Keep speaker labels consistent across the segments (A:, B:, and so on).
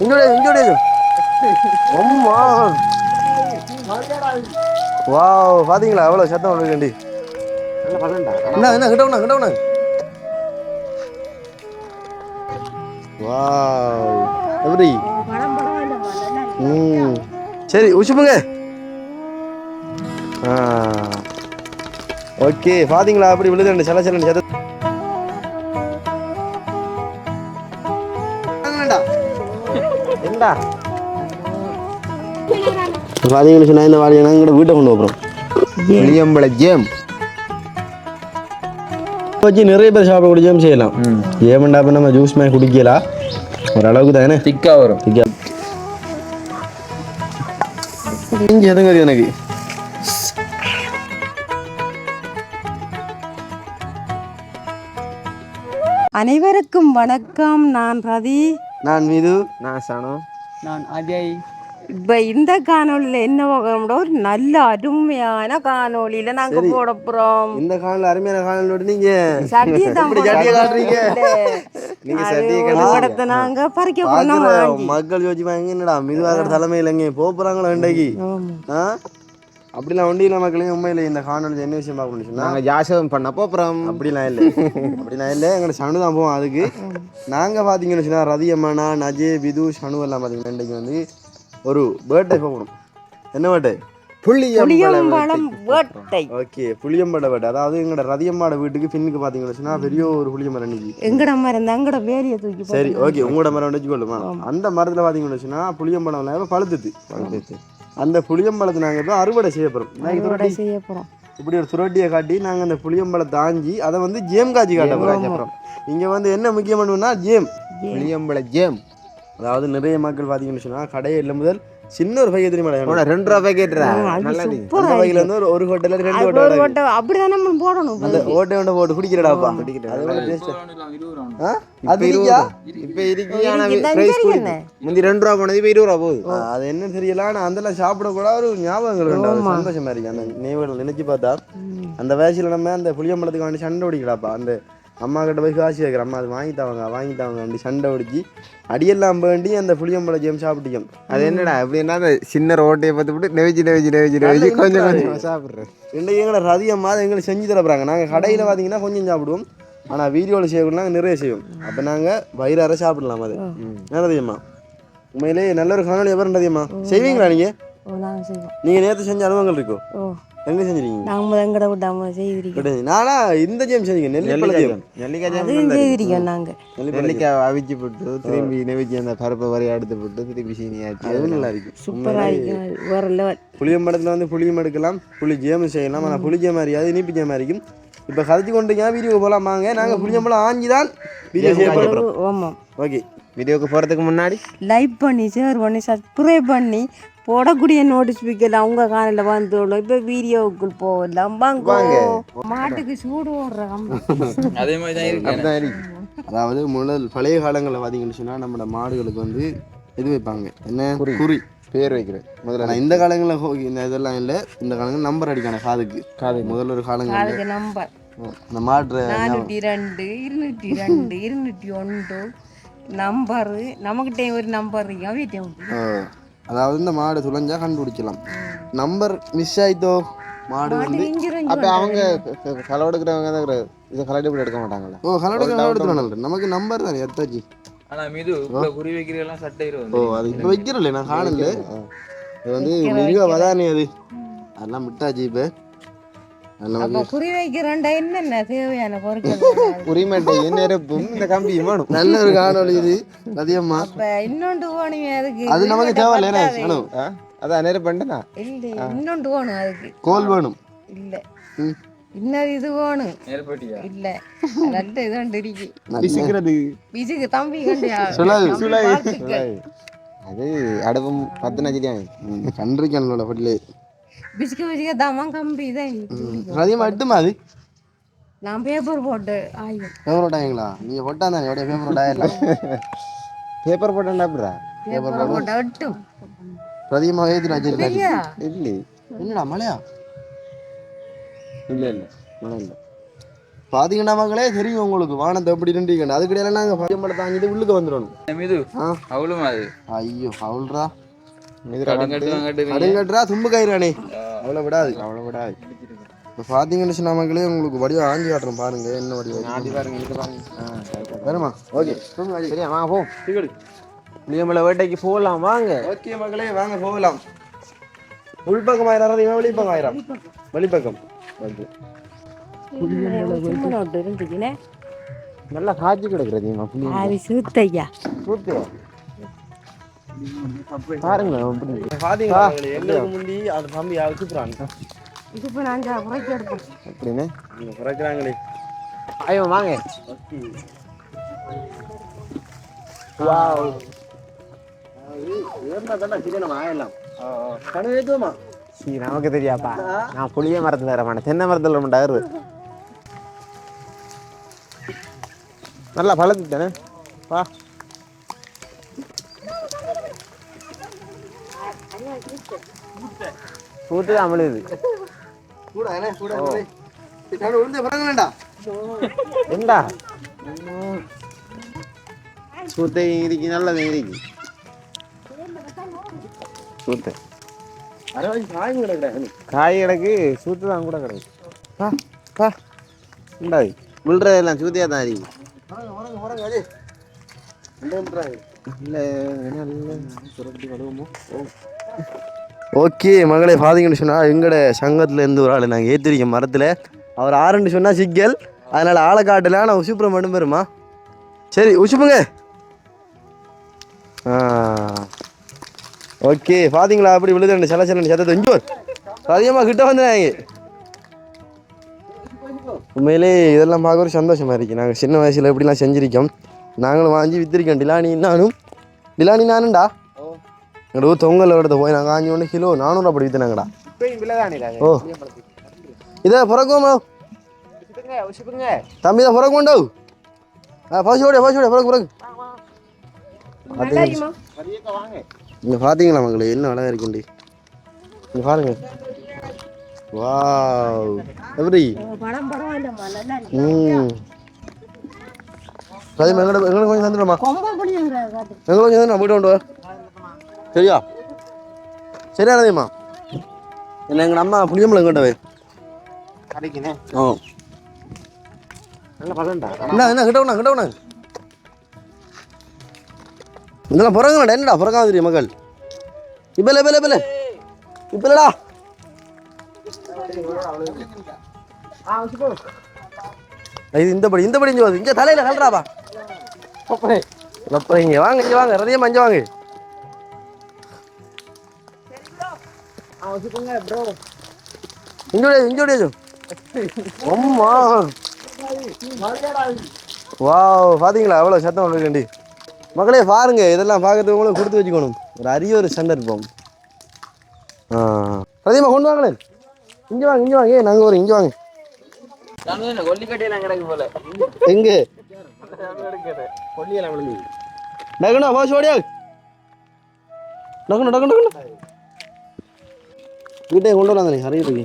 A: இங்கோட இங்கோட அம்மா. வாவ் பாத்தீங்களா? எவ்வளவு சத்தம் வருதுண்டி என்ன என்ன கிட்ட உண்ணா கிட்ட உண்ணா வாவ். எப்படி? ம். சரி உச்சுப்புங்க ஆ. ஓகே பார்த்தீங்களா அப்படி விழுதுண்டு சில சில சத்த என்னடா பாத்தீங்கன்னு சொன்னா இந்த வாடியை நாங்கள் வீட்டை கொண்டு போகிறோம்
B: வெளியம்பள ஜேம்
A: வச்சு நிறைய பேர் சாப்பிடக்கூடிய ஜேம் செய்யலாம். ஏமண்டா இப்போ நம்ம ஜூஸ் மாதிரி குடிக்கலாம் ஓரளவுக்கு தானே?
B: திக்கா வரும்.
A: இஞ்சி எதுங்க எனக்கு?
C: அனைவருக்கும் வணக்கம். நான் ரதி.
A: நான் மீது.
B: நான் சனோ.
D: நான் அஜய்
C: இப்போ இந்த காணொளியில் என்ன ஒரு நல்ல அருமையான காணொளியில நாங்க போட போறோம்.
A: இந்த காலில் அருமையான காலிலோட நீங்க
C: சட்டியை தான்
A: சட்டியை காட்டுறீங்க.
B: நீங்க
C: அது
B: சட்டியை
C: ஒரு இடத்த நாங்க பறிக்க வாங்கி
A: மக்கள் யோசிப்பாங்க என்னடா மிதுவாக தலைமையில் எங்கே போக போறாங்களோ இன்றைக்கு? ஆ? அப்படிலாம் ஒன்றும் இல்லை மக்களே உண்மையில இந்த காணொலி என்ன விஷயம் பார்க்கணும்னு சொன்னா
B: நாங்க ஜாசகம் பண்ண போறோம்
A: அப்படிலாம் இல்லை. அப்படிலாம் இல்லை. எங்களை சனு தான் போவோம் அதுக்கு. நாங்கள் பார்த்தீங்கன்னு சொன்னா ரதி அம்மானா நஜே விது சனு எல்லாம் பார்த்தீங்கன்னா இன்றைக்கு வந்து ஒரு பர்த்டே போகணும். என்ன பர்த்டே
C: புளியம்பழம் வேட்டை
A: ஓகே புளியம்பட பர்த்டே அதாவது எங்களோட ரதியம்மாட வீட்டுக்கு பின்னுக்கு பார்த்தீங்கன்னு சொன்னா பெரிய ஒரு
C: எங்கட மரம் எங்கட வேலியை தூக்கி போட்டு
A: சரி ஓகே உங்களோட மரம் வச்சுக்கொள்ளுமா? அந்த மரத்தில் பார்த்தீங்கன்னு சொன்னா புளியம்பழம் பழுத்துது. பழுத்துது. அந்த புளியம்பழத்தை நாங்கள் இப்போ அறுவடை செய்ய போகிறோம்
C: அறுவடை செய்ய போறோம்.
A: இப்படி ஒரு சுரட்டியை காட்டி நாங்கள் அந்த புளியம்பழத்தை ஆஞ்சி அதை வந்து ஜேம் காய்ச்சி காட்ட போகிறோம் இங்கே வந்து என்ன முக்கியம் பண்ணுவோம்னா ஜேம்.
B: வெளியம்பள ஜேம்.
A: அதாவது நிறைய மக்கள் பார்த்தீங்கன்னு சொன்னால் கடையில் முதல் சின்ன ஒரு பையன் தெரியுமா
B: ரெண்டு ரூபா
C: அது சூப்பரா
A: வந்து ஒரு ஒரு ஹோட்டலில் ரெண்டு
C: அது
A: ஹோட்டல்
C: ஒரு ஓட்டை அப்படிதான் நம்ம போடணும்.
A: அந்த ஓட்டை ஒன்றை போட்டு குடிக்கிறடாப்பா. அது எவ்வளோ டேஸ்ட் ஆ? அது இருக்கியா
B: இப்ப இருக்கு. பிரைஸ்? முந்தி ரெண்டு ரூபா போனது இப்ப இருபது ரூபா போகுது.
A: ஆ, அது என்ன தெரியல. ஆனால் அதெல்லாம் சாப்பிடக்கூட ஒரு ஞாபகங்கள் உண்டாகும் சந்தோஷமா இருக்கு. அந்த நினைவுகள் நினைச்சு பார்த்தா அந்த வயசுல நம்ம அந்த புளியம்பழத்துக்கு வேண்டி சண்டை ஓடிக்கலாப்பா அந்த அம்மா கிட்ட போய் காசு கேட்குற அம்மா அது வாங்கித்தாங்க வாங்கித்தாங்க அப்படி சண்டை ஒடிச்சு அடியெல்லாம் வேண்டி அந்த புளியம்பழ ஜேம் சாப்பிட்டோம்
B: அது என்னடா எப்படின்னா அந்த சின்ன ரோட்டையை பார்த்துட்டு நெவிச்சு நெவிச்சு நெவிச்சு நெவிச்சு கொஞ்சம் கொஞ்சம் சாப்பிடுறேன்
A: இன்றைக்கு எங்களை ரதியம்மா அதை எங்களுக்கு செஞ்சு தரப்புறாங்க. நாங்கள் கடையில் பார்த்தீங்கன்னா கொஞ்சம் சாப்பிடுவோம். ஆனால் வீடியோவில் செய்யக்கூட நாங்கள் நிறைய செய்வோம். அப்போ நாங்கள் வயிறார சாப்பிடலாம் அது. என்ன ரதியம்மா? உண்மையிலே நல்ல ஒரு காணொலி எவரும் ரதியம்மா. செய்வீங்களா நீங்கள்
C: ஓ நாங்க செய்வோம்.
A: நீங்கள் நேற்று செஞ்ச அனுபவங்கள் இருக்கோ?
C: ஓ.
A: எங்கே செஞ்சிருக்கீங்க?
C: நாங்க எங்கட விடாம செய்திருக்கோம்.
A: நானா இந்த ஜேம் செஞ்சீங்க நெல்லிப்பழ ஜேம்
B: நெல்லிக்காய் ஜாம்
C: செய்திருக்கோம் நாங்க.
B: நெல்லிக்காய் அவிச்சு போட்டு திரும்பி நெவிச்சு அந்த பருப்பை வரைய எடுத்து போட்டு திருப்பி சீனி ஆச்சு
A: அதுவும் நல்லா இருக்கு
C: சூப்பரா இருக்கும். வேற லெவல்
A: புளியம்பழத்தில் வந்து புளியும் எடுக்கலாம் புளி ஜேம் செய்யலாம் ஆனால் புளி ஜேம் அறியாது இனிப்பு ஜேம் இருக்கும் இப்போ கதைச்சு கொண்டு ஏன் வீடியோ போகலாம் வாங்க. நாங்கள் புளியம்பழம் ஆஞ்சி தான் வீடியோ செய்ய போகிறோம்
C: ஆமாம்.
A: ஓகே.
B: வீடியோக்கு போறதுக்கு முன்னாடி
C: லைக் பண்ணி ஷேர் பண்ணி சப்ஸ்கிரைப் பண்ணி போடக்கூடிய நோட்டிஃபிகேஷன் அவங்க காலையில் வந்துடும் இப்போ வீடியோவுக்குள் போகலாம் வாங்க. மாட்டுக்கு சூடு ஓடுறாங்க
B: அப்படிதான் இருக்கு.
A: அதாவது முதல் பழைய காலங்களில் பார்த்தீங்கன்னு சொன்னால் நம்மளோட மாடுகளுக்கு வந்து இது வைப்பாங்க. என்ன? குறி.
B: பேர் வைக்கிறேன். முதல்ல
A: இந்த காலங்களில் இந்த இதெல்லாம் இல்லை. இந்த காலங்களில் நம்பர் அடிக்கான காதுக்கு. காது முதல்ல ஒரு காலங்களில்.
C: அதுக்கு நம்பர்
A: அந்த மாட்டுற
C: நானூற்றி ரெண்டு இருநூற்றி ரெண்டு இருநூற்றி ஒன்று. நம்பரு நம்மகிட்ட ஒரு நம்பர் இருக்கு
A: அதாவது இந்த மாடு துளைஞ்சா கண்டுபிடிக்கலாம். நம்பர் மிஸ் ஆயிட்டோ? மாடு வந்து
B: அப்ப அவங்க களை எடுக்கிறவங்க தான் இதை கலெக்ட் பண்ணி எடுக்க மாட்டாங்களா
A: ஓ கலடு கலடு நமக்கு நம்பர் தானே எத்தாச்சு
E: ஆனா மீது குறி வைக்கிறதெல்லாம் சட்டை
A: ஓ அது இப்போ வைக்கிறல நான் காணல இது வந்து மிக வதானே அது. அதெல்லாம் விட்டாச்சு இப்போ.
C: அப்போ குறி வைக்கிறோண்டா என்னென்ன தேவையான பொருட்கள்
B: உரிமட்டை நெருப்பும் இந்த கம்பியும் வேணும்.
A: நல்ல ஒரு காணொளி இது அதிகமா
C: இப்போ இன்னொன்று போகணுமே அதுக்கு.
A: அது நமக்கு தேவையில்ல?
B: அதான் நெருப்பு பண்ணா
C: இல்லை இன்னொன்று போகணும் அதுக்கு.
A: கோல் வேணும்.
C: இல்லை. இன்னொரு இது வேணும். இல்லை. நல்ல இது ஒன்று இருக்கு
B: பிசுக்கிறது
C: விஜுக்கு தம்பி கண்டியா
A: சொல்லாது.
B: அது அடுப்பும் பத்து நச்சிதான்
A: கண்டிருக்கணும்ல பட்டிலே
C: பிசுக்கு பிசுக்க தம்மா கம்பி தான்
A: அதிகமாக எட்டுமா அது
C: நான் பேப்பர் போட்டு ஆயும்
A: பேப்பர் ஓட்டாங்களா நீங்கள் போட்டா தானே எவ்வளோ பேப்பர் ஓட்டாயிடலாம்
B: பேப்பர் போட்டா அப்படிடா
C: பேப்பர் போட்டு எட்டும்
A: அதிகமாக ஏற்றி வச்சிருக்காரு
C: சரியா
B: இல்லை
A: என்னடா மழையா
B: இல்ல இல்ல
A: மழை இல்லை பாத்தீங்கன்னா மக்களே தெரியும் உங்களுக்கு வானத்தை எப்படி நின்றீங்க அதுக்கிடையில நாங்க பரியம்பளை தாங்கிட்டு உள்ளுக்கு வந்துடணும்
E: மீது அது
A: ஐயோ அவள்ரா
E: கடுங்கட்டு வாங்கட்டு
A: அடுங்கட்ரா தும்பு கயிறானே அவ்வளோ விடாது. அவ்வளோ விடாது. இப்போ பார்த்தீங்கன்னு சொன்ன மக்களே உங்களுக்கு வடிவம் ஆஞ்சி காட்டுறோம் பாருங்க என்ன வடிவம்
B: ஆதி பாருங்க இது பாருங்க.
A: வருமா? ஓகே.
B: சரியா வாங்க போ. புளியம்பளை வேட்டைக்கு போகலாம் வாங்க.
A: ஓகே மக்களே வாங்க போகலாம். உள்பக்கம் ஆயிரம் இவன் வெளிப்பக்கம் ஆயிரம். வெளிப்பக்கம்.
C: இருந்துச்சுனே
B: நல்லா காய்ச்சி கிடக்குறது
C: அது சூத்தையா?
B: சூத்து பாருங்க எப்படி
A: பாத்தீங்களா? மக்களே, எங்களுக்கு முந்தி அந்த தம்பி யார் கூப்பிட்றாங்க
C: இது இப்போ நான் புறக்கி எடுப்போம்
B: அப்படின்னு
A: இங்கே பிறக்கிறாங்களே
B: ஐயோ வாங்க. சீ நமக்கு தெரியாப்பா. நான் புளிய மரத்துல வர மாட்டேன் தென்னை மரத்துல மாட்டாரு நல்லா பழத்துட்டானே வா சூத்து தான் அமலுது என்னடா சூத்தை இருக்கு நல்லது இருக்கு சூத்து காய் கிடக்கு சூத்து தான் கூட கிடக்கு பா பா உண்டாது விழுறதெல்லாம் சூத்தியா தான் இருக்கு இல்லை
A: ஓகே மகளே பாத்தீங்கன்னு சொன்னால் எங்கட சங்கத்துல இருந்து ஒரு ஆள் நாங்கள் ஏற்றிருக்கோம் மரத்தில். அவர் ஆறுன்னு சொன்னால் சிக்கல். அதனால ஆளை காட்டல ஆனால் உசுப்புறம் மட்டும் பெருமா சரி உசுப்புங்க. ஓகே பாத்தீங்களா? அப்படி விழுது சில சில சத்தத்தை. இங்கே அதிகமாக கிட்ட வந்துடுறாங்க உண்மையிலே இதெல்லாம் பார்க்க ஒரு சந்தோஷமா இருக்கு. நாங்கள் சின்ன வயசுல எப்படிலாம் செஞ்சிருக்கோம். நாங்களும் வாங்கி வித்திருக்கோம். டிலானி நானும். டிலானி நானும்டா. எங்களோட தொங்கல் இடத்த போய் நாங்கள் ஆஞ்சி ஒன்று கிலோ நானூறு அப்படி விற்றுனாங்கடா ஓ. இதை பிறக்குமா தம்பி தான் பிறகு உண்டோ ஆ பசு ஓடியா பசு ஓடியா பிறகு பிறகு இங்கே பார்த்தீங்களா மக்களே என்ன அழகா இருக்குண்டி. இங்கே பாருங்க. வாவ். எப்படி? ம். சரி எங்கட எங்களுக்கு கொஞ்சம் தந்துடுமா? எங்களுக்கு கொஞ்சம் தந்து நான் போயிட்டு கொண்டு வா. சரியா சரியா ரதியம்மா இல்லை எங்கள் அம்மா புளியம்பளம் எங்கிட்ட
B: கிடைக்குனே?
A: ஓ
B: நல்ல பழம்டா
A: என்ன என்ன கிட்ட விடணும் கிட்ட விடணும் இதெல்லாம் பிறகுடா என்னடா மகள் இப்போ இல்லை இப்போ இல்லை இப்போ இல்லை. இப்போ இல்லைடா. இது இந்த படி இந்த படி இங்கே இங்கே தலையில் கல்றாப்பா இங்கே வாங்க இங்கே வாங்க ரதியம்மா இங்கே வாங்க. இஞ்சோடியா இஞ்சோடியா அம்மா. வாவ் பாத்தீங்களா? எவ்வளோ சத்தம் வந்துருக்கண்டி. மக்களே பாருங்க. இதெல்லாம் பார்க்கறதுக்கு கொடுத்து வச்சுக்கணும். ஒரு அரிய ஒரு சந்தர்ப்பம். ஆ. பிரதிமா கொண்டு வாங்களே. இங்கே வாங்க இங்கே வாங்க. ஏய், நாங்க ஒரு இங்கே வாங்க.
E: கொல்லிக்கட்டையெல்லாம் கிடக்கு போல?
A: எங்கே?
B: கொல்லியெல்லாம் விழுந்து.
A: வீட்டை கொண்டு வரலாம் ஹரிய இருக்கு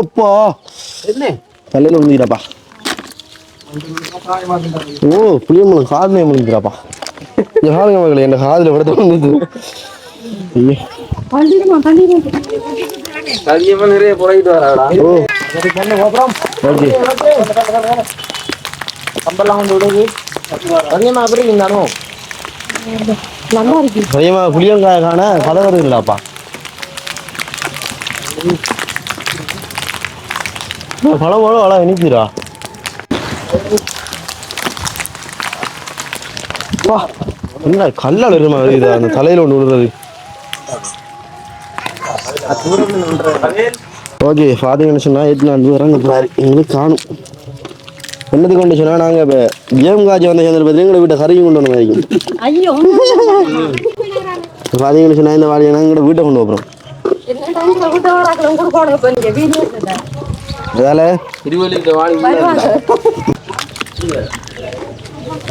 A: அப்பா.
B: என்ன?
A: தலையில் விழுந்துக்கிறாப்பா. ஓ புளியம்பழம் காதுனே விழுந்துக்கிறாப்பா. இந்த காதுங்க மகளே என் காதில் விட தோணுது
E: நிறைய புறகிட்டு வராடா.
A: ஓ. ஓகே.
B: கம்பெல்லாம் கொண்டு விடுது. அதிகமாக அப்படி இருந்தாலும்
C: நல்லா இருக்கு
A: அதிகமாக புளியங்காய காண கதை வருதுங்களாப்பா பழம் பழம் அழகா இனிக்குதுடா. வா என்ன கல்லால் இருமா வருது அந்த தலையில் ஒன்று விழுறது. ஓகே பார்த்தீங்கன்னு சொன்னால் எட்டு நாள் வராங்க பாரு எங்களுக்கு காணும். என்னது கொண்டு சொன்னால் நாங்கள் இப்போ கேம் காட்சி வந்த சந்தர்ப்பத்தில் எங்களை வீட்டை கறியும் கொண்டு வந்த மாதிரி
C: ஐயோ.
A: பார்த்தீங்கன்னு சொன்னால் இந்த வாடியை நாங்கள் வீட்டை கொண்டு
C: என்ன வீடியோ
A: அதால
E: திருவள்ளிக்கிட்ட வாழி
C: வருவாங்க.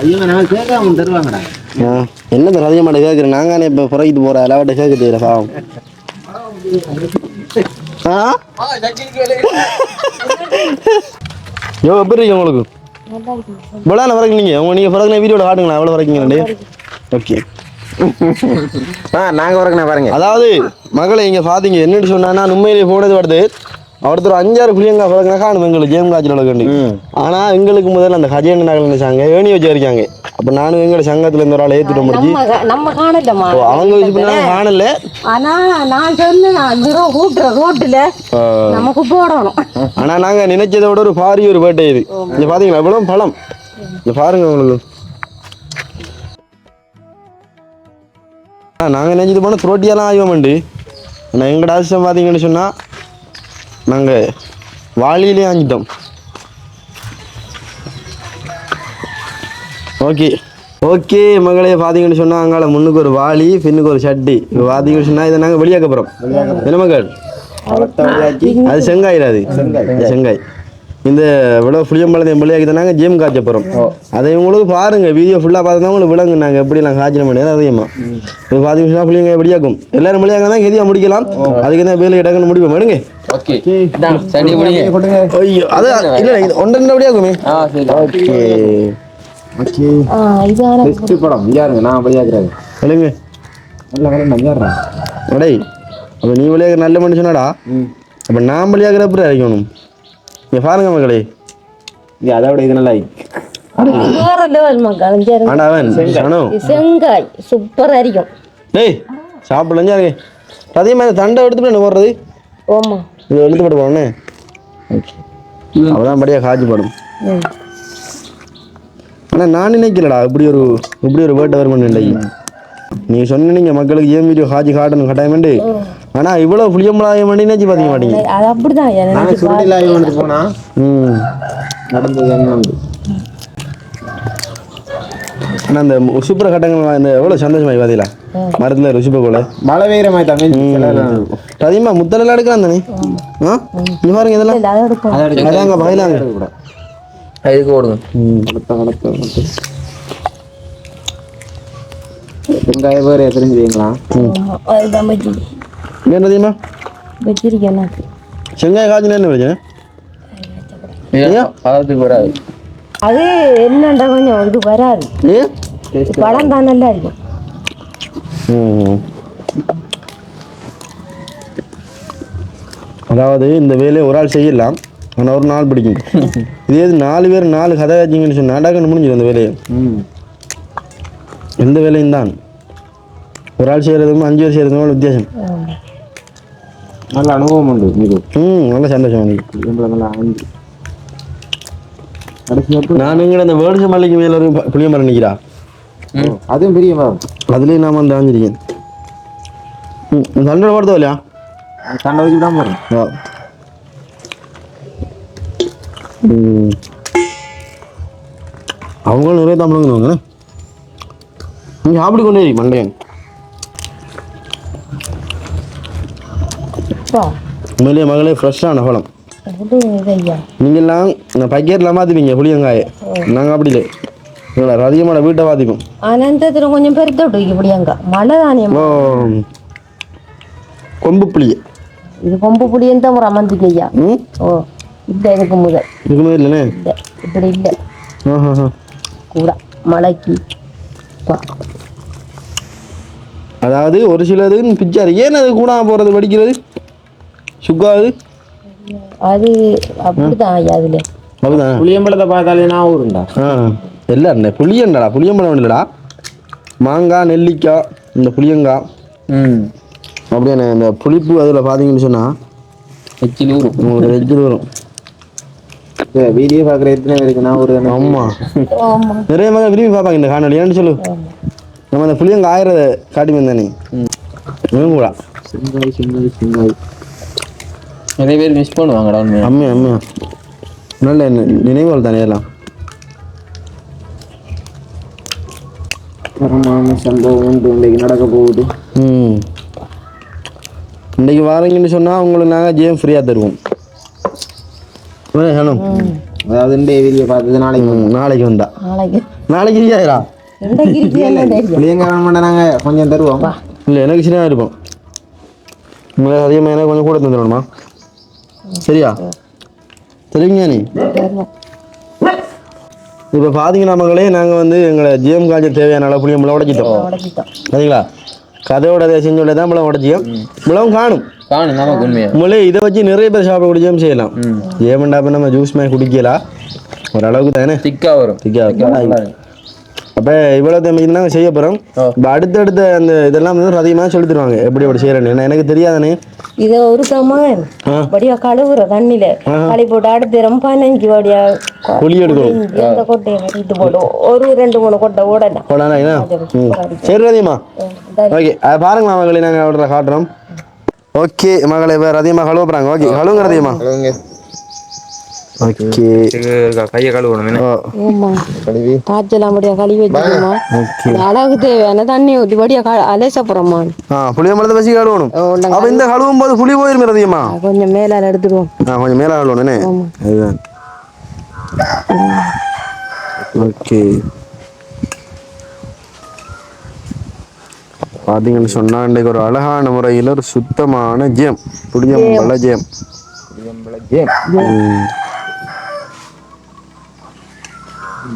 B: ஐயோ நாங்கள் கேட்காம தருவாங்கடா.
A: ஆ, என்னது அதிக மாட்டேன் கேட்குறேன். இப்போ புறக்கிட்டு போகிற எல்லாவட்ட கேட்க தெரியல ஆ? யோ எப்படி இருக்கீங்க உங்களுக்கு? இவ்வளோ வரைக்கும் நீங்கள் உங்க நீங்கள் பிறகு வீடியோவில் காட்டுங்களா எவ்வளோ வரைக்குங்க ஓகே.
B: ஆ நாங்க வரக்கண்ணா பாருங்க.
A: அதாவது மகளை இங்க பாத்தீங்க என்னன்னு சொன்னா உண்மையிலேயே போனது வருது ஒருத்தர் அஞ்சாறு புளியங்கா காணும் எங்களுக்கு ஜேம் காய்ச்சல் கண்டு ஆனா எங்களுக்கு முதல்ல அந்த கஜேண்ட நகல் நினைச்சாங்க ஏணி வச்சு வரைக்காங்க அப்ப நானும் எங்களோட சங்கத்துல இருந்து ஒரு ஆள் ஏத்திட்டு முடிச்சு
C: நம்ம கா- நம்ம காணலம்மா.
A: ஓ, அவங்க வச்சு பண்ணா காணல.
C: ஆனா நான் சொன்னேன் கூட்டுற ரோட்டுல நமக்கு போடணும்.
A: ஆனா நாங்க நினைச்சதை விட ஒரு பாரி ஒரு வேட்டை இது. இங்க பாத்தீங்களா? இவ்வளவு பழம். இங்க பாருங்க உங்களுக்கு. ஆ, நாங்க நினைச்சது போனால் துரோட்டியெல்லாம் ஆய்வோம்ண்டு ஆனால் எங்கட அதிர்ஷ்டம் பார்த்தீங்கன்னு சொன்னா நாங்க வாளியிலே ஆஞ்சிட்டோம் ஓகே. ஓகே மகளே பார்த்தீங்கன்னு சொன்னா அங்கால முன்னுக்கு ஒரு வாளி பின்னுக்கு ஒரு சட்டி. இப்போ பார்த்தீங்கன்னு சொன்னா இதை நாங்கள் வெளியாக்க போகிறோம் என்ன மகள்? அது செங்காய் அது? செங்காய். இந்த இவ்வளோ புளியம்பழத்தை பிள்ளையாக்கி தானாங்க ஜேம் காய்ச்ச போகிறோம் அதை உங்களுக்கு பாருங்க வீடியோ ஃபுல்லாக பார்த்து தான் உங்களுக்கு விளங்கு நாங்கள் எப்படிலாம் காய்ச்சல முடியாது அதிகமாக இப்போ பார்த்தீங்கன்னா புளியங்க எப்படியாக்கும்? எல்லாரும் பிள்ளையாங்க தான் கெதியாக முடிக்கலாம். அதுக்கு தான் வேலை இடங்கன்னு முடிப்போம் எடுங்க. ஐயோ அது இல்லை இல்லை ஒன்றரை
E: சரி.
A: ஓகே. ஓகே.
C: ஆ, இதான.
B: பெஸ்ட் படம். இருங்க நான் வேலை நஞ்சாடுறேன்
A: அடே அப்போ நீ விளையாடுற நல்ல மனுஷனாடா? அப்போ நான் விளையாடுற எப்படி அரைக்கணும் இங்கே பாருங்க மகளே.
B: இது அதை விட இது நல்லா
C: வேற லெவல் மக்கள் இங்க இருந்து.
A: ஆனா அவன் சனோ.
C: இது செங்காய் சூப்பரா இருக்கும்
A: டேய் சாப்பிடலாம் இருங்க அதிகமாக தண்டை எடுத்துட்டு என்ன போடுறது?
C: ஓமா
A: இது எழுத்து போட்டு போனே அவதான் படியாக காய்ச்சி போடும்.
C: ம்.
A: ஆனா நான் நினைக்கலடா இப்படி ஒரு இப்படி ஒரு வேட்டை வருமானம் இல்லை. நீங்க சொன்னீங்க மக்களுக்கு ஏன் வீடியோ காய்ச்சி காட்டணும் கட்டாயமேண்டு? ஆனா இவ்வளவு புளியம்பளாயம் பண்ணி நினைச்சு பாத்தீங்க மாட்டீங்க.
C: அது அப்படிதான்
B: நாங்க
C: எனக்கு
B: சுருட்டில ஆய்வு பண்ணிட்டு போனா
A: ம்.
B: நடந்தது என்ன உண்டு
A: ஆனா அந்த உசுப்புற கட்டங்கள் இந்த எவ்வளவு சந்தோஷமாயி பாத்தீங்களா? மரத்துல ருசிப்ப போல.
B: மழை பெய்யுற மாதிரி தமிழ்
A: அதிகமா முத்தலெல்லாம் எடுக்கலாம் தானே? ஆ? இங்க பாருங்க இதெல்லாம்.
C: இல்ல, அதை எடுப்போம்.
A: அதாங்க பயிலாங்க.
E: இதுக்கு ஓடுங்க.
B: வெங்காய பேர் தெரிஞ்சுவீங்களா
A: தெரியுமா
C: வச்சிருக்கேன் நான்.
A: செங்காய் காய்ச்சி என்ன பிரச்சனை
E: அதுக்கு வராது
C: அது என்னண்டா கொஞ்சம் இது வராது பழம் தான் நல்லா இருக்கும்.
A: அதாவது இந்த வேலையை ஒரு ஆள் செய்யலாம் ஆனால் ஒரு நாள் பிடிக்கும் இதே இது நாலு பேர் நாலு கதை வச்சிங்கன்னு சொன்னால் டக்குன்னு முடிஞ்சிடும் அந்த வேலையை
B: ம்
A: எந்த வேலையும் தான் ஒரு ஆள் செய்கிறதுக்கும் அஞ்சு பேர் செய்கிறதுக்கும் வித்தியாசம்
B: நல்ல அனுபவம் உண்டு இது
A: ம் நல்ல சந்தோஷம் எனக்கு
B: ரொம்ப நல்லா அஞ்சு கடைசி மட்டும்
A: நான் இங்கே அந்த வேர்டு மல்லிக்கு மேலே ஒரு புளிய மரம் நிற்கிறா
B: அதுவும் பெரிய மரம்
A: அதுலேயும் நான் வந்து ஆஞ்சிருக்கேன் சண்டை போடுதோ இல்லையா
B: சண்டை வச்சு தான் போகிறேன்.
A: அவங்களும் நிறைய தமிழங்க நீ சாப்பிட்டு கொண்டே மண்டையன்
C: அப்பா,
A: மகளே ஃப்ரெஷ்ஷான பழம். நீங்கள்லாம் பக்கெட்டில் மாற்றிப்பீங்க புளியங்காயை. நாங்கள் அப்படி இல்லை. இல்லை அதிகமான வீட்டை மாற்றிப்போம்
C: அனந்தத்துல கொஞ்சம் பெருத்த விட்டு இப்படி அங்க மழை தானியம்?
A: ஓ. கொம்பு புளிய
C: இது கொம்பு புளி எந்த முறை அமர்ந்துக்கு ஐயா ஓ இந்த இதுக்கு முதல்.
A: இதுக்கு மாதிரி இல்லைண்ணே?
C: இப்படி இல்லை. கூட மழைக்கு.
A: அதாவது ஒரு சிலது பிச்சாரு ஏன் அது கூட போகிறது படிக்கிறது? சுக்காது?
C: அது அப்படிதான் ஐயா அதுல.
A: அப்படிதான்?
B: புளியம்பழத்தை பார்த்தாலே நான் ஊருண்டா.
A: ஆ எல்லாம் இல்லை புளியண்டடா புளியம்பழம் இல்லைடா. மாங்காய் நெல்லிக்காய் இந்த புளியங்காய்.
E: ம்.
A: அப்படியே இந்த புளிப்பு அதில் பார்த்தீங்கன்னு சொன்னால்
E: எச்சில் ஊரும்
A: உங்களுக்கு வெஜ்ஜில் வரும்
B: வீடியோ பார்க்குற எத்தனை பேருக்கு நான் ஒரு
A: ஆமாம்
C: ஆமா.
A: நிறைய மக்கள் விரும்பி பார்ப்பாங்க இந்த காணொலி. ஏன்னு சொல்லு. நம்ம அந்த புளியங்காய் ஆயிரத காட்டி வந்தானே ம். கூட.
B: சிங்காய் சிங்காய் சிங்காய்.
E: நிறைய பேர் மிஸ் பண்ணுவாங்கடா உண்மையா?
A: அம்மையா அம்மையா நல்ல நினைவுகள் தானே எல்லாம்?
B: தரமான சம்பவம் உண்டு. இன்றைக்கு நடக்க போகுது.
A: ம். இன்னைக்கு வாரீங்கன்னு சொன்னால் உங்களுக்கு நாங்கள் ஜேம் ஃப்ரீயாக தருவோம். சனம்
B: அதாவது இந்த வீடியோ பார்த்தது நாளைக்கு
A: நாளைக்கு வந்தா.
C: நாளைக்கு.
A: நாளைக்கு ஃப்ரீயாயிரா
C: இன்றைக்கு
B: நாங்கள் கொஞ்சம் தருவோம்.
A: இல்லை எனக்கு சரியாக இருப்போம். உண்மையிலே அதிகமாக எனக்கு கொஞ்சம் கூட தந்துடணுமா? சரியா? தெரியுங்க நீ? இப்போ பார்த்தீங்கன்னா மக்களே நாங்கள் வந்து எங்களை ஜிஎம் காய்ச்சல் தேவையான அளவு புளியம்பளம் உடைச்சிட்டோம். சரிங்களா கதையோட அதை செஞ்சோட தான் பழம் உடச்சியும் பழம் காணும்.
E: காணும் நமக்கு
A: இதை வச்சு நிறைய பேர் சாப்பிடக்கூடிய ஜேம் செய்யலாம். ஏமண்டா இப்போ நம்ம ஜூஸ் மாதிரி குடிக்கலாம் ஓரளவுக்கு தானே?
E: திக்கா வரும்.
A: திக்கா அப்போ இவ்வளோ தமிழ் நாங்கள் செய்ய போகிறோம் இப்போ அடுத்தடுத்த அந்த இதெல்லாம் வந்து அதிகமாக சொல்லி தருவாங்க. எப்படி எப்படி செய்கிறேன்னு ஏன்னா எனக்கு தெரியாதானே?
C: இதை ஒரு. வடியா கழுவுற தண்ணியில களி போட்டு அடுத்து ரொம்ப பதினஞ்சு வடியா
A: புளி எடுக்கணும்.
C: இஞ்சி அந்த கொட்டையை வெட்டிட்டு போடும் ஒரு ரெண்டு மூணு கொட்டை ஓடலாம்
A: போடாண்ணா என்ன? ம். சரி ரதியம்மா ஓகே அதை பாருங்களா மகளே நாங்கள் அவரை காட்டுறோம். ஓகே மகளே வேறு அதிகமாக கழுவ போகிறாங்க ஓகே கழுவுங்க
B: கழுவுங்க.
A: ஓகே
E: கையை கழுவணும்
C: ஆமா காய்ச்சலாம் படியா கழுவி. வச்சுக்கோமா அளவுக்கு தேவையான தண்ணி ஊற்றி படியா அலேசப்புறமா
A: ஆ புளியம்பழத்தை வச்சு கழுவணும். அப்போ இந்த கழுவும் போது புளி போயிருமே ரதியம்மா?
C: கொஞ்சம் மேலால எடுத்துருவோம்
A: ஆ கொஞ்சம் மேலே கழுவணுண்ணே அதுதான். ஓகே. பார்த்தீங்கன்னு சொன்னா இன்றைக்கு ஒரு அழகான முறையில் ஒரு சுத்தமான ஜேம். புளியம்பழ ஜேம். ம்.
E: எம்பளம்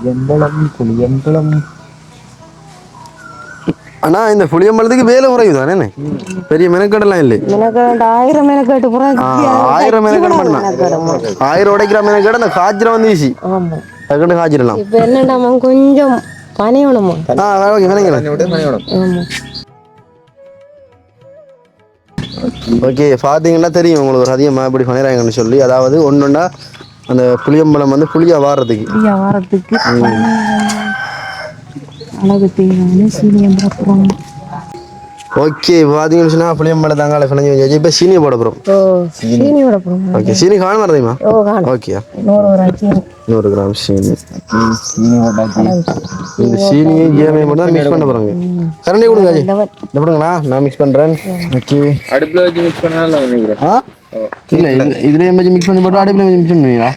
E: புளியம்பளம்
A: ஆனா இந்த புளியம்பழத்துக்கு வேலை குறைவு தானே பெரிய மெனக்கடலாம் இல்லை
C: ஆயிரம் மெனக்கேட்டு
A: ஆயிரம் மெனக்கட பண்ணலாம். ஆயிரம் உடைக்கிற மெனக்கட அந்த காய்ச்சல வந்து ஈஸி
C: ஆமா.
A: டக்குன்னு காய்ச்சிடலாம்.
C: இப்ப என்னடாமா கொஞ்சம் பனியணுமா
A: ஆ ஓகே
C: ஆமா.
A: ஓகே பார்த்தீங்கன்னா தெரியும் உங்களுக்கு ஒரு அதிகமாக எப்படி பண்ணிடுறாங்கன்னு சொல்லி. அதாவது ஒன்றுண்டா அந்த புளியம்பழம் வந்து புளியா வாடுறதுக்கு
C: ஃப்ரீயா வாரத்துக்கு அழகு தேவையான சீனியம் போட்டுருவோம்
A: ஓகே பார்த்தீங்கன்னு சொன்னால் புளியம்பழம் தாங்கால பிணைஞ்சு வச்சு இப்போ சீனி போட போகிறோம்
C: ஓ சீனியோட போகிறோம்
A: ஓகே சீனி
C: ஓ காணும்.
A: ஓகே.
C: நூறு ஒரு சீனி.
A: நூறு கிராம் சீனி. இந்த சீனியை ஜேமையை மட்டும் மிக்ஸ் பண்ண போகிறாங்க கரண்டி கொடுங்க அஜய்.
C: லெவல்
A: இந்த கொடுங்களா நான் மிக்ஸ் பண்ணுறேன் ஓகே.
E: அடுப்புல வச்சு மிக்ஸ் பண்ணாலும் நினைக்கிறேன்.
A: ஆ? இல்லை இது இதுலேயே மிக்ஸ் பண்ணி போட்டு அடுப்பில் மிக்ஸ் பண்ணுவீங்களா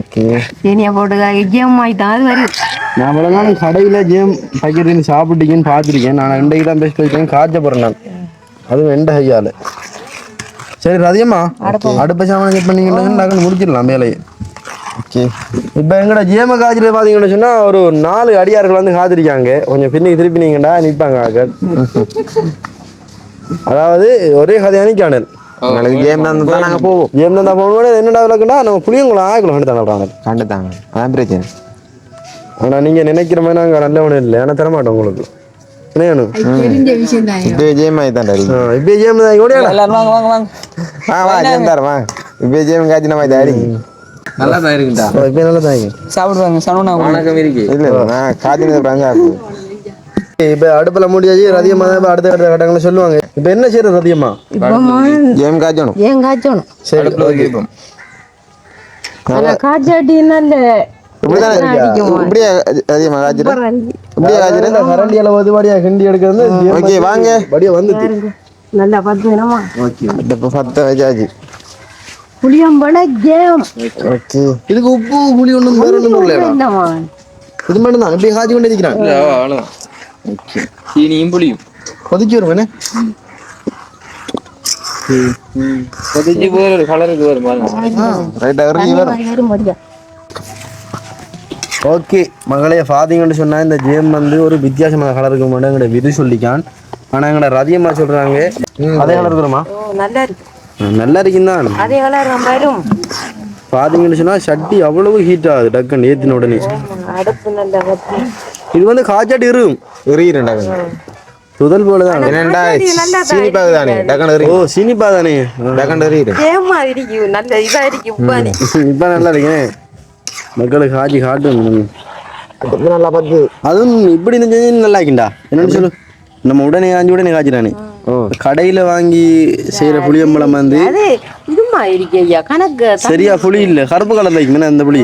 A: ஓகே
C: சீனியை போட்டு எஜ்ஜியம் ஆயிட்டான் அது வரும்
A: நான் கடையில் ஜேம் பாக்கெட் சாப்பிட்டீங்கன்னு பார்த்துருக்கேன் நான் ரெண்டைக்கு தான் பெஸ்ட் வைக்கிறேன் காய்ச்ச போகிறேன் நான் அதுவும் ரெண்டு ஹையால் சரி ரதியம்மா அடுப்ப சாமான் செட் பண்ணீங்கன்னா டக்குன்னு முடிச்சிடலாம் வேலையை ஓகே இப்போ எங்கட ஜேம காய்ச்சல் பார்த்தீங்கன்னு சொன்னால் ஒரு நாலு அடியார்கள் வந்து காத்திருக்காங்க கொஞ்சம் பின்னுக்கு திருப்பி நீங்கடா நிற்பாங்க ஆக்கள் அதாவது ஒரே கதையான சேனல்
B: உங்களுக்கு கேம் தான் தான் நாங்கள் போவோம்.
A: ஜேம் தான் போகணும் என்னடா விளக்குண்டா? நம்ம புளியங்குளம் ஆய்க்குளம் வேண்டி தாங்க
B: கண்டுத்தாங்க அதான் பிரச்சனை.
A: ஆனால் நீங்கள் நினைக்கிற மாதிரி நாங்கள் நல்லவனு இல்லை. ஆனால் தரமாட்டோம் உங்களுக்கு. என்ன வேணும்?
B: இப்போ ஜெயம் ஆகி தான்
A: ஆ, இப்போ ஜேம் தான் கூட
E: எல்லாரும் வாங்க வாங்க வாங்க.
B: ஆ வா ஜெயம் தர வா. இப்போ ஜெயம் காய்ச்சி நம்ம தாரி
E: நல்லா தான் இருக்குண்டா.
A: இப்போ நல்லா தாங்க
E: சாப்பிடுவாங்க சனோனா வணக்கம் இருக்கு.
B: இல்லை நான் காய்ச்சி பிராங்க
A: இப்போ அடுப்பில் முடியாச்சு தான் இப்ப அடுத்த அடுத்த கட்டங்களை சொல்லுவாங்க. இப்போ என்ன செய்யறது ரதியம்மா
C: இப்போ
B: ஜெயம் காய்ச்சணும்?
C: ஏன் காய்ச்சணும்?
A: சரி ஓகே
C: ஆனா காய்ச்சாட்டி நல்ல
B: இப்படிதானே இப்படியே அதிகமாக காய்ச்சிட்டு? இப்படியே காய்ச்சிட்டு
A: கரண்டியால ஒரு படியா கிண்டி எடுக்கிறது?
B: ஓகே வாங்க.
A: படியா வந்து
C: நல்லா பத்து தினமா
B: இப்போ பத்து வச்சாச்சு.
C: புளியம்பழ ஜெயம்
B: ஓகே.
A: இதுக்கு உப்பு புளி ஒன்றும் வேற ஒன்றும் இல்லையா
C: இல்லம்மா
A: இது மட்டும் தான் இப்படி காய்ச்சி கொண்டு இருக்கிறான்
E: அவ்வளோதான் சீனியும் புளியும்.
A: கொதிச்சு வரும் என்ன
E: கொதிச்சு ஒரு கலருக்கு வரும்
C: வரும்படியா
A: ஓகே மகளே ஃபாதிங்கன்னு சொன்னா இந்த ஜேம் வந்து ஒரு வித்தியாசமான கலருக்கு மட்டும் எங்கட விதி சொல்லிக்கான். ஆனா எங்கட ரதியம்மா சொல்றாங்க. அதே கலர் இருக்குமா?
C: நல்லா இருக்கு.
A: நல்லா இருக்குன்னு தான்
C: அதே கலர் வரும்
A: ஃபாதிங்கன்னு சொன்னா சட்டி அவ்வளவு ஹீட் ஆகுது டக்குன்னு ஏத்தின உடனே. இது வந்து காய்ச்சாட்டி இருக்கும்
B: எறிகிறேன்டா
A: துதல் போல தான்
B: என்னண்டா சீனிப்பாகு தானே? டக்குனு
A: ஓ
B: எறி
A: சினிப்பா தானே?
B: டக்குனு எறிகிறேன்
C: ஜெயமா இருக்கும் நல்ல இதா இருக்கு உப்பானி
A: இப்போ நல்லா இருக்கேன் மக்களுக்கு
B: நல்லா பார்த்து
A: அதுவும் இப்படி செஞ்சு நல்லா இருக்குண்டா. என்னன்னு சொல்லு? நம்ம உடனே காஞ்சி உடனே காய்ச்சிடானே
B: ஓ.
A: கடையில வாங்கி செய்யற புளியம்பழம் வந்து
C: அது இதுமா இருக்கு ஐயா? கணக்கு த-
A: சரியா புளி இல்ல. கருப்பு கலர்ல இருக்குமே அந்த புளி?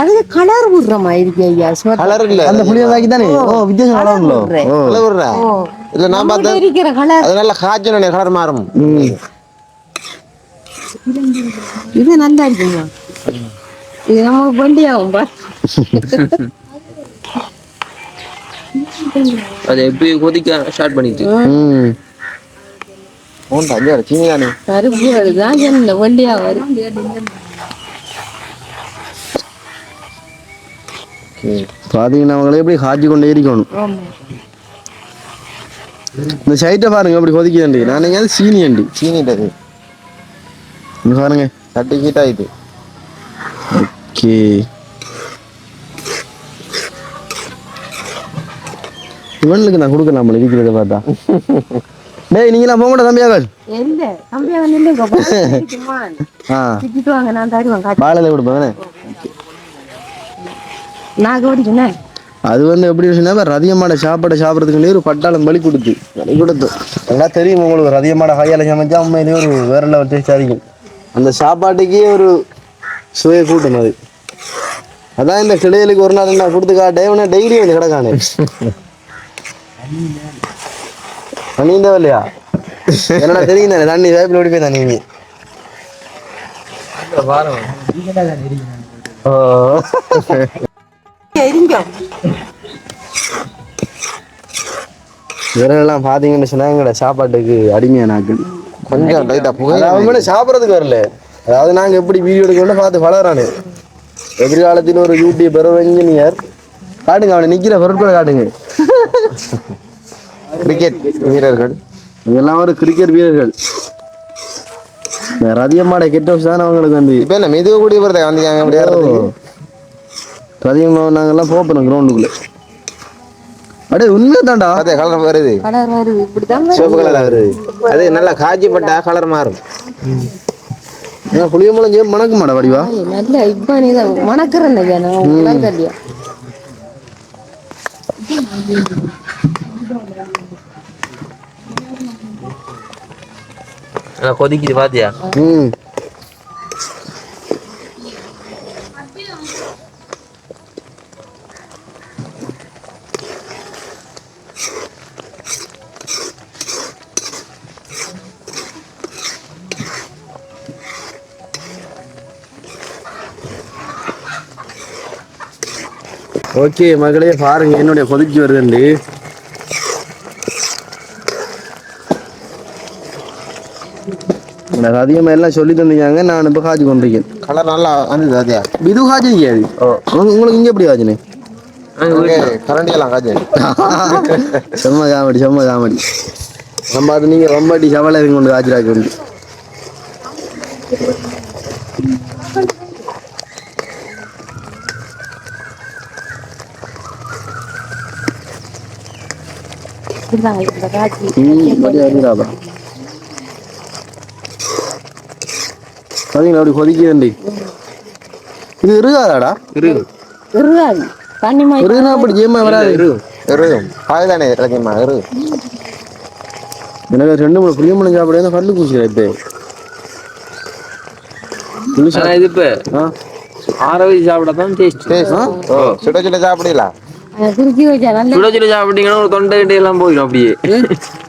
C: அது கலர் விடுற மாதிரி ஐயா
B: கலர் இல்ல.
A: அந்த புளியை வாங்கி தானே ஓ வித்தியாசம் கலர்ல ஓ
B: கலர் விடுறா இல்ல நான் பார்த்தேன்
C: இருக்கிற கலர்
B: அது நல்லா காய்ச்சணும் கலர் மாறும்
C: இது நல்லா இருக்குங்க. இது நமக்கு வண்டியாகும் பா
E: அதை எப்படி கொதிக்க ஸ்டார்ட் பண்ணிட்டு.
A: ம்.
B: மூன்று அஞ்சு சீனி தானே?
C: பருப்பு வருதான் என்ன ஒல்லியா வரும்
A: பார்த்தீங்கன்னா அவங்களே எப்படி காய்ச்சி கொண்டே இருக்கணும் இந்த சைட்டை பாருங்க எப்படி கொதிக்குதுண்டி நான் எங்கேயாவது சீனி அண்டி.
B: சீனிட்டது
A: இங்க பாருங்க.
B: தட்டி கீட்டா இது
A: ஓகே. இவனுக்கு நான் கொடுக்கலாம் இருக்கிறத பார்த்தா. டேய் நீங்களாம் போக மாட்டா தம்பியாவல்
C: இல்ல தம்பியா இல்லைங்க
A: ஆ.
C: திட்டிட்டு வாங்க நான் தருவேன் காய்ச்சி.
A: வாழையில கொடுப்பேன்
C: கவனிச்சுனேன்
A: அது வந்து எப்படி சொன்னா ரதியமாட சாப்பாடை சாப்பிட்றதுக்கு ஒரு பட்டாளம் பலி கொடுத்து பலி கொடுத்து. எல்லாம் தெரியும் உங்களுக்கு ரதியமாட கையால சமைச்சா உண்மையிலேயே ஒரு வேற லெவல் டேஸ்ட் அதிகம் அந்த சாப்பாட்டுக்கே ஒரு சுவையை கூட்டும் அது. அதான் இந்த கிளையலுக்கு ஒரு நாள் நான் கொடுத்து காட்டேன் டெய்லி வந்து கிடக்கானே. தண்ணி இல்லையா? என்னடா தெரியும் தானே தண்ணி வேப்பில் ஓடி போய் தண்ணி ஓ. இவரெல்லாம் பார்த்தீங்கன்னு சொன்னா எங்களோட சாப்பாட்டுக்கு அடிமையான ஆட்கள்
B: கொஞ்சம் லைட்டா புகை
A: அது அவங்க கூட சாப்பிட்றதுக்கு வரல. அதாவது நாங்க எப்படி வீடியோ எடுக்கணும்னு பார்த்து வளரானு எதிர்காலத்தில் ஒரு யூடியூபர் ஒரு இன்ஜினியர் காட்டுங்க அவனை நிக்கிற பொருட்களை காட்டுங்க.
B: கிரிக்கெட் வீரர்கள்.
A: இதெல்லாம் ஒரு கிரிக்கெட் வீரர்கள். வேற அதிகமான கெட்ட விஷயம் தான் அவங்களுக்கு வந்து.
B: இப்ப என்ன மெதுவா கூடிய போறதா வந்தீங்க அப்படி ஏறதுக்கு
A: அதிகமாக நாங்கெல்லாம் போப்போம் கிரவுண்டுக்குள்ள அடே உண்மையா தான்டா
B: அதே கலர் வருது.
C: கலர் வருது இப்படிதான்
B: சிவப்பு கலர் வருது. அது நல்லா காய்ச்சி பட்டா கலர் மாறும்.
A: ஏன்னா புளியம்பழம் ஜெயம் மணக்கு மாடா வடிவா
C: நல்ல இப்ப நீ மணக்கிறேன் ஐயா நான் தெரியல
E: நல்லா கொதிக்குது பாத்தியா?
A: ம். ஓகே மகளே பாருங்க என்னுடைய கொதிச்சு வருதுண்டு. எனக்கு அதிகமாக எல்லாம் சொல்லி தந்தீங்க நான் இப்போ காய்ச்சி கொண்டிருக்கேன்.
B: கலர் நல்லா வந்தது அதே
A: இது காய்ச்சி இருக்காது உங்களுக்கு இங்கே எப்படி காய்ச்சினே?
B: கரண்டி எல்லாம் காய்ச்சி
A: செம்ம காமெடி செம்ம காமெடி. நம்ம அது நீங்கள் ரொம்பாட்டி சவாலை கொண்டு காய்ச்சிராக்க
C: இப்படிதான் இந்த காட்சி
A: பார்த்தீங்களா அப்படி கொதிக்குதுண்டி இது இருக்காதாடா
B: இரு
C: இருக்காது தண்ணி மாதிரி
A: இருக்குன்னா அப்படி ஜெயமா வராது.
B: இரு இரு பாய் தானே இறக்கிமா? இரு
A: எனக்கு ரெண்டு மூணு புளியம்பழம் சாப்பிட கல்லு பூசிக்கிறேன் இப்போ.
E: இது இப்ப
A: ஆ?
E: ஆற வச்சு சாப்பிட்டா தான் டேஸ்ட்
B: சுட சுட சாப்பிடலாம்
C: திருக்கி வச்சா நல்ல
E: சுட சுட சாப்பிட்டீங்கன்னா ஒரு தொண்டை கிட்ட எல்லாம் போயிடும் அப்படியே.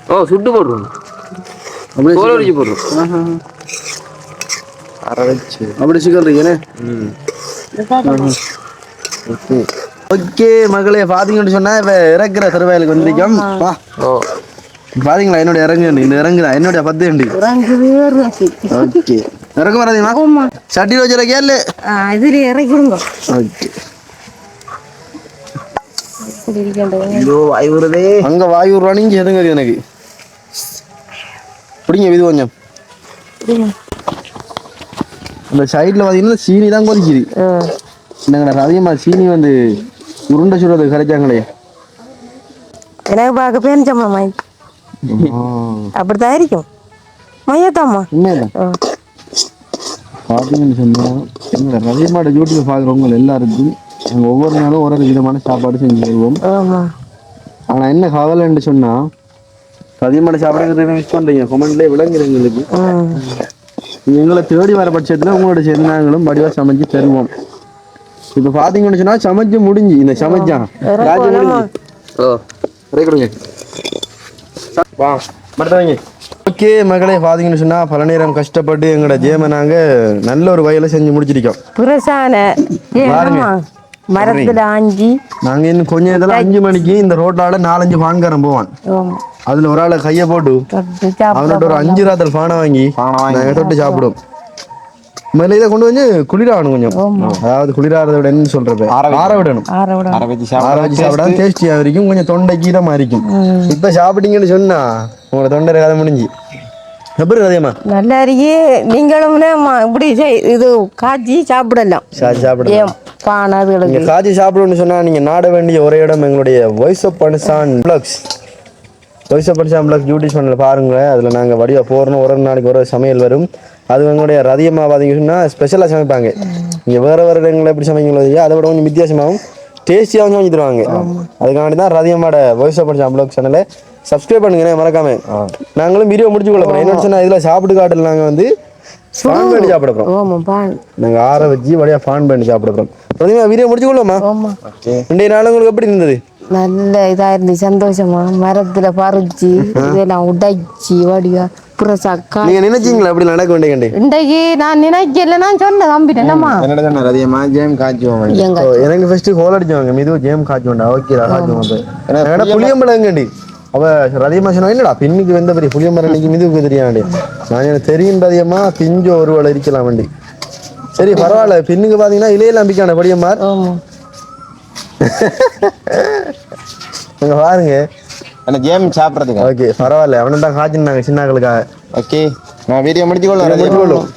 E: ஓ சுட்டு போடுறோம்.
A: அப்படியே
E: கோல வச்சு போடுறோம்.
B: அரை வச்சு
A: அப்படி சிக்கல் இருக்கேனே ஓகே. மகளே பாத்தீங்கன்னு சொன்னா இப்ப இறக்குற திருவாயிலுக்கு வந்திருக்கோம். வா.
B: ஓ.
A: பாத்தீங்களா என்னோட இறங்கு இந்த இறங்குதா என்னோட பத்து உண்டு ஓகே. இறக்க வராதீங்களா சட்டி வச்சுற கேளு.
C: இதுல இறக்கிடுங்க
A: ஓகே.
B: ஐயோ வாய் வருதே
A: அங்க வாயு ரணிஞ்சு எதுங்க எனக்கு. பிடிங்க இது கொஞ்சம். இந்த சைடில் பார்த்தீங்கன்னா சீனி தான் கொதிக்குது. என்னங்கடா அதிகமாக சீனி வந்து உருண்டை சுடுறது கரைச்சாங்களே.
C: எனக்கு பார்க்க பேரிச்சம்மா மை அப்படித்தான் இருக்கும். மையத்தாம்மா.
A: பார்த்தீங்கன்னு சொன்னால் எங்களை ரவிமாட யூடியூப் பார்க்குறவங்க எல்லாருக்கும் ஒவ்வொரு நாளும் ஒரு விதமான சாப்பாடு செஞ்சு தருவோம்.
C: ஆமா.
A: ஆனால் என்ன கவலைன்னு சொன்னால் ரவிமாட சாப்பாடு மிஸ் பண்ணுறீங்க கொமெண்ட்லேயே விளங்குது எங்களுக்கு. நீங்க எங்களை தேடி வர பட்சத்தில் உங்களோட சேர்ந்து நாங்களும் வடிவாக சமைச்சு தருவோம். இப்போ பார்த்தீங்கன்னு சொன்னால் சமைச்சு முடிஞ்சு இந்த சமைச்சான் வா மட்டும் வைங்க ஓகே மகளே பார்த்தீங்கன்னு சொன்னால் பல நேரம் கஷ்டப்பட்டு எங்களோட ஜேமை நாங்கள் நல்ல ஒரு வயலை செஞ்சு முடிச்சிருக்கோம்.
C: புரசான. மரத்துல ஆஞ்சி
A: நாங்க இன்னும் கொஞ்ச நேரத்துல அஞ்சு மணிக்கு இந்த ரோட்டால நாலஞ்சு பான்காரன் போவான்.
C: ஆமா,
A: அதுல ஒரு ஆளை கையை போட்டு
C: சாப்பிட
A: அவன்கிட்ட ஒரு அஞ்சு ராத்தல் பானை வாங்கி நாங்க தொட்டு சாப்பிடுவோம் முதல்ல இதை கொண்டு வந்து குளிராகணும் கொஞ்சம். அதாவது குளிராறத விட என்ன சொல்றது? ஆற விடணும்.
C: ஆற
B: வச்சு
A: சாப்பிட்டா டேஸ்டியா இருக்கும் கொஞ்சம் தொண்டை கீரமா இருக்கும். இப்ப சாப்பிட்டீங்கன்னு சொன்னா உங்களோட தொண்டை கதை முடிஞ்சு. எப்படி கதையம்மா?
C: நல்லா இருக்கே. நீங்களும் இப்படி இது காய்ச்சி சாப்பிடலாம்.
A: சா- சாப்பிடுங்க
C: ஏன் பானை அதுகளுக்கு
A: காய்ச்சி சாப்பிடணும்னு சொன்னா நீங்க நாட வேண்டிய ஒரே இடம் எங்களுடைய voice of Panisan flex voice of Panisan flex YouTube channel பாருங்க அதுல நாங்க வடிவா போறோம். ஒரு நாளைக்கு ஒரு சமையல் வரும். அது எங்களுடைய ரதியமா பார்த்தீங்கன்னு சொன்னா ஸ்பெஷலா சமைப்பாங்க. நீங்க வேற வேற இடங்களில் எப்படி சமைங்களோ இல்லையோ அதை விட கொஞ்சம் வித்தியாசமாகவும் டேஸ்டியாகவும் சமைச்சு தருவாங்க. அதுக்காண்டி தான் ரதியமாட வாய்ஸ் ஆஃப் பனிசான் பிளக்ஸ் சேனலை சப்ஸ்கிரைப் பண்ணுங்க மறக்காம நாங்களும் வீடியோ முடிச்சு கொள்ள போறோம். என்னன்னு சொன்னா இதுல சாப்பிட்டு காட்டில் நாங்க வந்து ஃபான் பண்ணி சாப்பிட போறோம். நாங்க ஆற வச்சு வழியா ஃபான் பண்ணி சாப்பிட போறோம். ரதிமா வீடியோ முடிச்சு கொள்ளுமா
C: ஆமா
A: இன்றைய நாள் உங்களுக்கு எப்படி இருந்தது?
C: நல்ல இதா இருந்துச்சு சந்தோஷமா. மரத்துல பறிச்சு இதெல்லாம் உடைச்சி வடிவா புறசாக்கா.
A: நீங்க நினைச்சீங்களா அப்படி நடக்க வேண்டிய
C: இன்றைக்கு நான் நினைக்கல நான் சொன்னேன் தம்பி என்னம்மா?
B: என்னடா சொன்னார்? அதிகமா ஜேம் காய்ச்சுவோம்
C: எங்க
A: எனக்கு ஃபர்ஸ்ட் ஹோல் அடிச்சவங்க மிது கேம் காய்ச்சோண்டா ஓகே காய்ச்சுவோம் ஏன்னா புளியம்பழம். எங்கடி அவ ரதியமா சொன்னா என்னடா பின்னுக்கு வந்த பெரிய புளியம்பழம் இன்னைக்கு மிதுவுக்கு தெரியாண்டி நான் எனக்கு தெரியும் ரதியமா பிஞ்சு ஒரு வேளை இருக்கலாம் வண்டி சரி பரவாயில்ல. பின்னுக்கு பாத்தீங்கன்னா இலையெல்லாம் பிக்கான படியம்மார் அங்க பாருங்க.
B: என்ன ஜேம் சாப்பிட்றதுக்கு.
A: ஓகே பரவாயில்ல. அவனை தான் காய்ச்சினாங்க சின்னாக்களுக்காக
B: ஓகே நான் வீடியோ முடிச்சு கொள்ளும்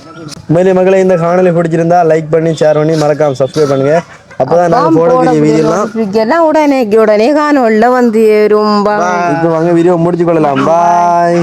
A: உண்மையிலே மக்களை இந்த காணொலி பிடிச்சிருந்தா லைக் பண்ணி ஷேர் பண்ணி மறக்காம சப்ஸ்கிரைப் பண்ணுங்க. அப்பதான் நாங்க போடக்கூடிய வீடியோலாம்
C: எல்லாம். உடனே உடனே காணொல்ல வந்து ரொம்ப
A: இப்போ வாங்க வீடியோ முடிச்சு கொள்ளலாம் பாய்